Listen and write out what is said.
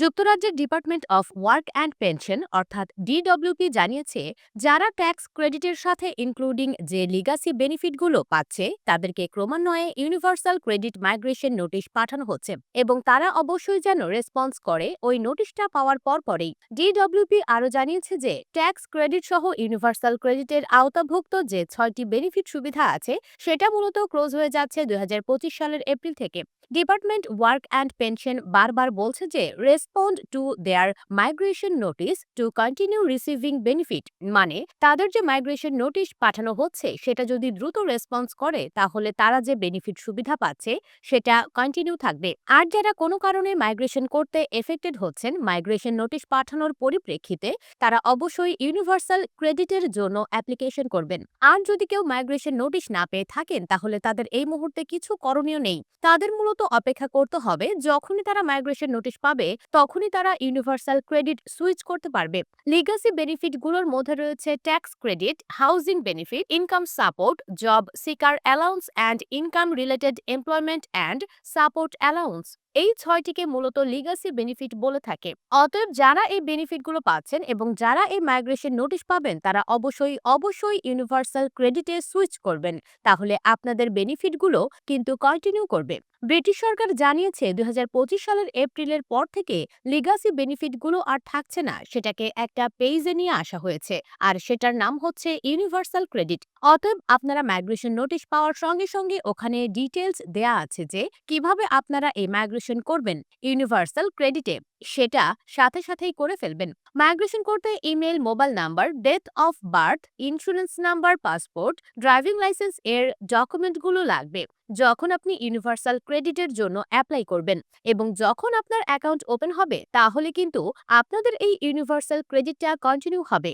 যুক্তরাজ্যের department of work and pension, অর্থাৎ DWP, জানিয়েছে, যারা ট্যাক্স ক্রেডিটের সাথে ইনক্লুডিং যে লিগাসি বেনিফিটগুলো পাচ্ছে, তাদেরকে ক্রমান্বয়ে ইউনিভার্সাল ক্রেডিট মাইগ্রেশন নোটিশ পাঠানো হচ্ছে এবং তারা অবশ্যই যেন রেসপন্স করে ওই নোটিশটা পাওয়ার পর পরেই ডিডব্লিউপি আরও জানিয়েছে যে, ট্যাক্স ক্রেডিট সহ ইউনিভার্সাল ক্রেডিটের আওতাভুক্ত যে ছয়টি বেনিফিট সুবিধা আছে, সেটা মূলত ক্লোজ হয়ে যাচ্ছে দুই হাজার পঁচিশ সালের এপ্রিল থেকে। ডিপার্টমেন্ট ওয়ার্ক অ্যান্ড পেনশন বারবার বলছে যে respond to their migration notice to continue receiving benefit মানে তাদের যে মাইগ্রেশন নোটিশ পাঠানো হচ্ছে, সেটা যদি দ্রুত রেসপন্স করে, তাহলে তারা যে বেনিফিট সুবিধা পাচ্ছে, সেটা কন্টিনিউ থাকবে। আর যারা কোনো কারণে মাইগ্রেশন করতে এফেক্টেড হচ্ছেন মাইগ্রেশন নোটিশ পাঠানোর পরিপ্রেক্ষিতে তারা অবশ্যই ইউনিভার্সাল ক্রেডিটের জন্য অ্যাপ্লিকেশন করবেন। আর যদি কেউ মাইগ্রেশন নোটিশ না পেয়ে থাকেন, তাহলে তাদের এই মুহূর্তে কিছু করণীয় নেই। তাদের মূলত অপেক্ষা করতে হবে, যখনই তারা মাইগ্রেশন নোটিশ পাবে তখনই তারা ইউনিভার্সাল ক্রেডিট সুইচ করতে পারবে। লিগাসি বেনিফিটগুলোর মধ্যে রয়েছে tax credit housing benefit income support job seeker allowance and income related employment and support allowance এই ছয়টিকে মূলত লিগাসি বেনিফিট বলে থাকে। অতএব যারা এই বেনিফিটগুলো পাচ্ছেন এবং যারা এই মাইগ্রেশন নোটিশ পাবেন, তারা অবশ্যই অবশ্যই ইউনিভার্সাল ক্রেডিটে সুইচ করবেন। তাহলে আপনাদের বেনিফিটগুলো কিন্তু কন্টিনিউ করবে। ব্রিটিশ সরকার জানিয়েছে দুই সালের এপ্রিলের পর থেকে লিগাসি বেনিফিটগুলো আর থাকছে না। সেটাকে একটা পেজে নিয়ে আসা হয়েছে। আর সেটার নাম হচ্ছে ইউনিভার্সাল ক্রেডিট অতএব আপনারা মাইগ্রেশন নোটিশ পাওয়ার সঙ্গে সঙ্গে ওখানে ডিটেলস দেয়া আছে যে, কীভাবে আপনারা এই মাইগ্রেশন করবেন ইউনিভার্সাল ক্রেডিটে সেটা সাথে সাথেই করে ফেলবেন। মাইগ্রেশন করতে email mobile number death of birth insurance number passport driving licence এর ডকুমেন্টগুলো লাগবে, যখন আপনি ইউনিভার্সাল ক্রেডিটের জন্য অ্যাপ্লাই করবেন। এবং যখন আপনার অ্যাকাউন্ট ওপেন হবে, তাহলে কিন্তু আপনাদের এই ইউনিভার্সাল ক্রেডিটটা কন্টিনিউ হবে।